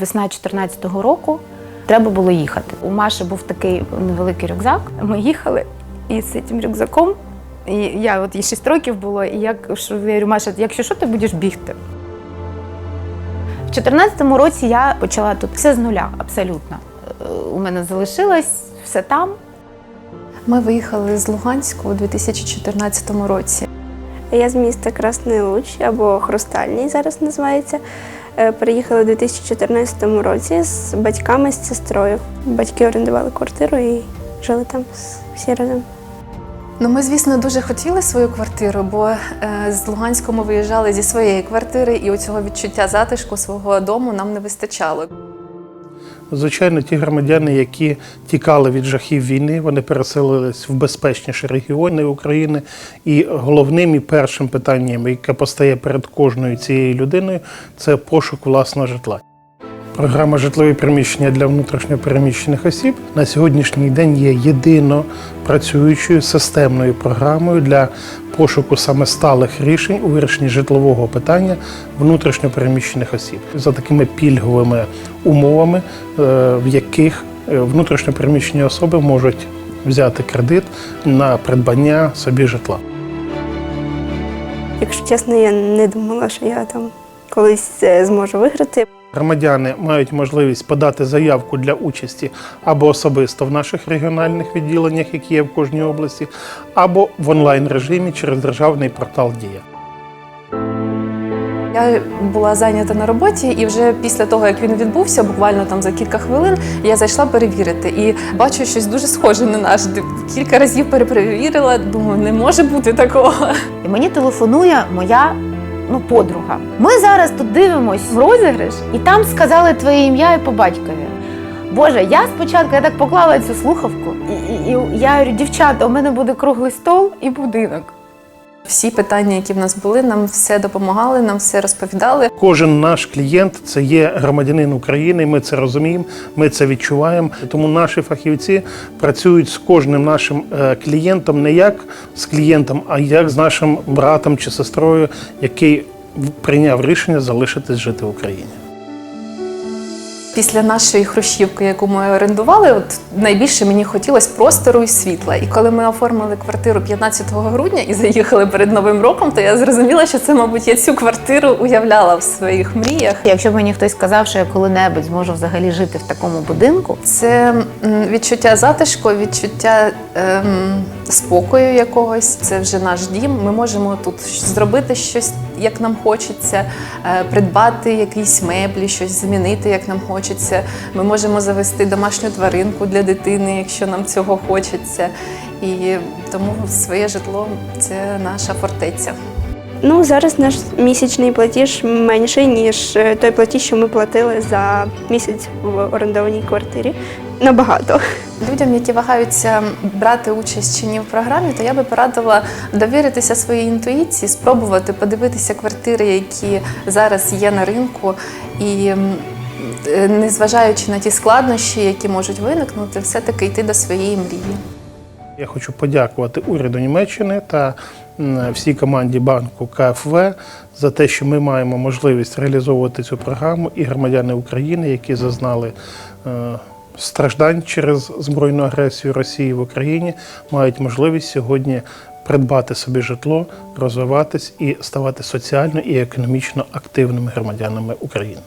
весна 2014 року треба було їхати. У Маші був такий невеликий рюкзак. Ми їхали і з цим рюкзаком. І я от їй 6 років було, і я кажу, я говорю, Маша, якщо що, ти будеш бігти. В 2014 році я почала тут все з нуля, абсолютно. Е, У мене залишилось все там. Ми виїхали з Луганську у 2014 році. Я з міста Красний Луч або Хрустальний зараз називається. Е, Переїхали у 2014 році з батьками, з сестрою. Батьки орендували квартиру і жили там всі разом. Ну, ми, звісно, дуже хотіли свою квартиру, бо е, з Луганського ми виїжджали зі своєї квартири, і оцього відчуття затишку свого дому нам не вистачало. Звичайно, ті громадяни, які тікали від жахів війни, вони переселились в безпечніші регіони України. І головним і першим питанням, яке постає перед кожною цією людиною, це пошук власного житла. Програма житлові приміщення для внутрішньопереміщених осіб на сьогоднішній день є єдино працюючою системною програмою для пошуку саме сталих рішень у вирішенні житлового питання внутрішньопереміщених осіб за такими пільговими умовами, е, в яких е, внутрішньопереміщені особи можуть взяти кредит на придбання собі житла. Якщо чесно, я не думала, що я там колись е, зможу виграти. Громадяни мають можливість подати заявку для участі або особисто в наших регіональних відділеннях, які є в кожній області, або в онлайн режимі через державний портал Дія. Я була зайнята на роботі, і вже після того, як він відбувся, буквально там за кілька хвилин, я зайшла перевірити і бачу щось дуже схоже на наш. Кілька разів перепровірила, думаю, не може бути такого. І мені телефонує моя ну, подруга. Ми зараз тут дивимось в розіграш, і там сказали твоє ім'я і по батькові. Боже, я спочатку я так поклала цю слухавку, і, і, і я говорю, дівчата, у мене буде круглий стол і будинок. Всі питання, які в нас були, нам все допомагали, нам все розповідали. Кожен наш клієнт це є громадянин України. Ми це розуміємо, ми це відчуваємо. Тому наші фахівці працюють з кожним нашим е, клієнтом не як з клієнтом, а як з нашим братом чи сестрою, який прийняв рішення залишитись жити в Україні. Після нашої хрущівки, яку ми орендували, от найбільше мені хотілося простору і світла. І коли ми оформили квартиру 15 грудня і заїхали перед новим роком, то я зрозуміла, що це, мабуть, я цю квартиру уявляла в своїх мріях. Якщо б мені хтось сказав, що я коли-небудь зможу взагалі жити в такому будинку, Це відчуття затишку, відчуття ем, спокою якогось. Це вже наш дім. Ми можемо тут зробити щось, як нам хочеться, е, придбати якісь меблі, щось змінити, як нам хочеться. Ми можемо завести домашню тваринку для дитини, якщо нам цього хочеться. І тому своє житло це наша фортеця. Ну, зараз наш місячний платіж менший, ніж е, той платіж, що ми платили за місяць в орендованій квартирі. Набагато. Людям, які вагаються брати участь чи ні в програмі, то я би порадила довіритися своїй інтуїції, спробувати подивитися квартири, які зараз є на ринку, і е, незважаючи на ті складнощі, які можуть виникнути, все-таки йти до своєї мрії. Я хочу подякувати уряду Німеччини та всій команді банку КФВ за те, що ми маємо можливість реалізовувати цю програму, і громадяни України, які зазнали е, страждань через збройну агресію Росії в Україні, мають можливість сьогодні придбати собі житло, розвиватись і ставати соціально і економічно активними громадянами України.